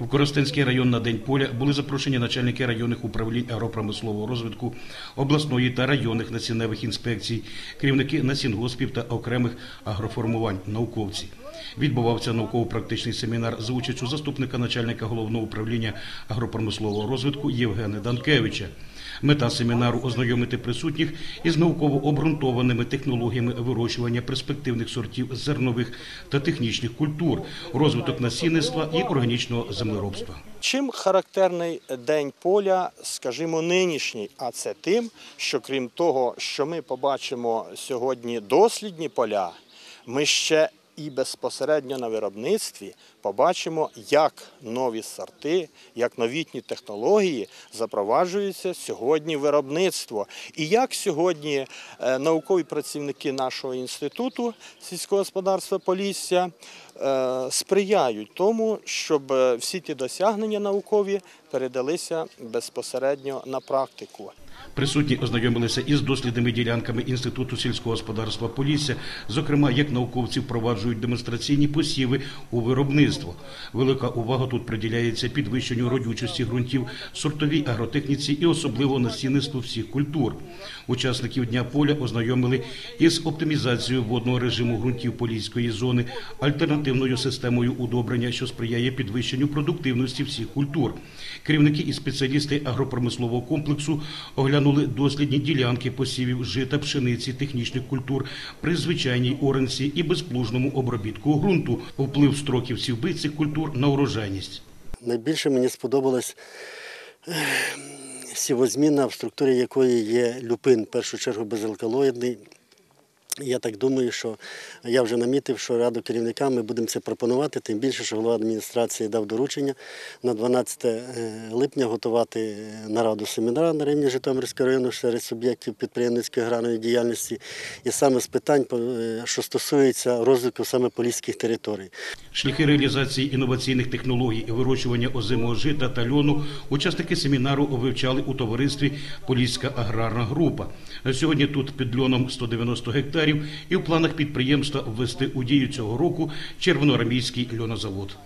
В Коростенський район на День поля були запрошені начальники районних управлінь агропромислового розвитку, обласної та районних насінневих інспекцій, керівники насінгоспів та окремих агроформувань, науковці. Відбувався науково-практичний семінар за участю заступника начальника головного управління агропромислового розвитку Євгена Данкевича. Мета семінару ознайомити присутніх із науково обґрунтованими технологіями вирощування перспективних сортів зернових та технічних культур, розвиток насінництва і органічного землеробства. Чим характерний день поля, скажімо, нинішній? А це тим, що крім того, що ми побачимо сьогодні дослідні поля, ми ще і безпосередньо на виробництві побачимо, як нові сорти, як новітні технології запроваджуються сьогодні виробництво. І як сьогодні е, наукові працівники нашого інституту сільського господарства Полісся е, сприяють тому, щоб е, всі ті досягнення наукові передалися безпосередньо на практику. Присутні ознайомилися із дослідними ділянками Інституту сільського господарства Полісся, зокрема, як науковці впроваджують демонстраційні посіви у виробництво. Велика увага тут приділяється підвищенню родючості ґрунтів, сортовій агротехніці і особливо насінництву всіх культур. Учасників дня поля ознайомили із оптимізацією водного режиму ґрунтів поліської зони, альтернативною системою удобрення, що сприяє підвищенню продуктивності всіх культур. Керівники і спеціалісти агропромислового комплексу оглянули дослідні ділянки посівів жита, пшениці, технічних культур при звичайній оренці і безплужному обробітку ґрунту, вплив строків сівби цих культур на урожайність. Найбільше мені сподобалась сівозміна, в структурі якої є люпин, в першу чергу безалкалоїдний. Я так думаю, що я вже намітив, що раду керівникам ми будемо це пропонувати, тим більше, що голова адміністрації дав доручення на 12 е, липня готувати е, нараду семінара на рівні Житомирського району серед суб'єктів підприємницької аграрної діяльності, і саме з питань, е, що стосується розвитку саме поліських територій. Шляхи реалізації інноваційних технологій і вирощування озимого жита та льону учасники семінару вивчали у товаристві Поліська аграрна група. Сьогодні тут під льоном 190 гектарів і в планах підприємства ввести у дію цього року червоноармійський льонозавод.